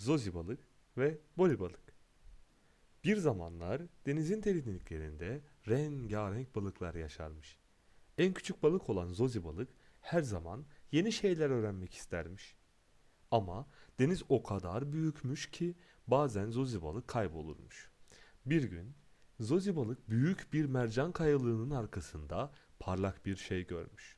Zozi balık ve Boli balık. Bir zamanlar denizin derinliklerinde rengarenk balıklar yaşarmış. En küçük balık olan Zozi balık her zaman yeni şeyler öğrenmek istermiş. Ama deniz o kadar büyükmüş ki bazen Zozi balık kaybolurmuş. Bir gün Zozi balık büyük bir mercan kayalığının arkasında parlak bir şey görmüş.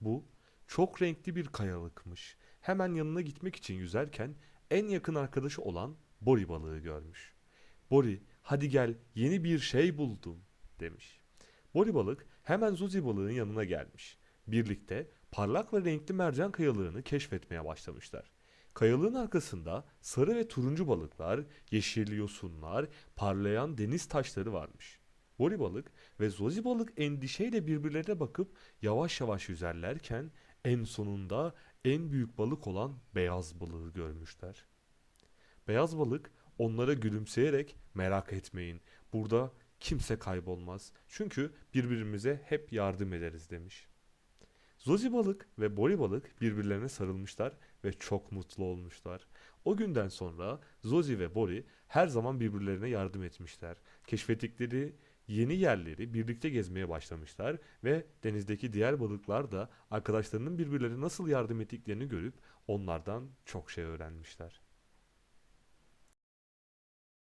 Bu çok renkli bir kayalıkmış. Hemen yanına gitmek için yüzerken en yakın arkadaşı olan Bori balığı görmüş. Bori, hadi gel yeni bir şey buldum demiş. Bori balık hemen Zozi balığın yanına gelmiş. Birlikte parlak ve renkli mercan kayalığını keşfetmeye başlamışlar. Kayalığın arkasında sarı ve turuncu balıklar, yeşil yosunlar, parlayan deniz taşları varmış. Bori balık ve Zozi balık endişeyle birbirlerine bakıp yavaş yavaş yüzerlerken en sonunda en büyük balık olan beyaz balığı görmüşler. Beyaz balık onlara gülümseyerek merak etmeyin. Burada kimse kaybolmaz. Çünkü birbirimize hep yardım ederiz demiş. Zozi balık ve Bori balık birbirlerine sarılmışlar ve çok mutlu olmuşlar. O günden sonra Zozi ve Bori her zaman birbirlerine yardım etmişler. Keşfettikleri yeni yerleri birlikte gezmeye başlamışlar ve denizdeki diğer balıklar da arkadaşlarının birbirlerine nasıl yardım ettiklerini görüp onlardan çok şey öğrenmişler.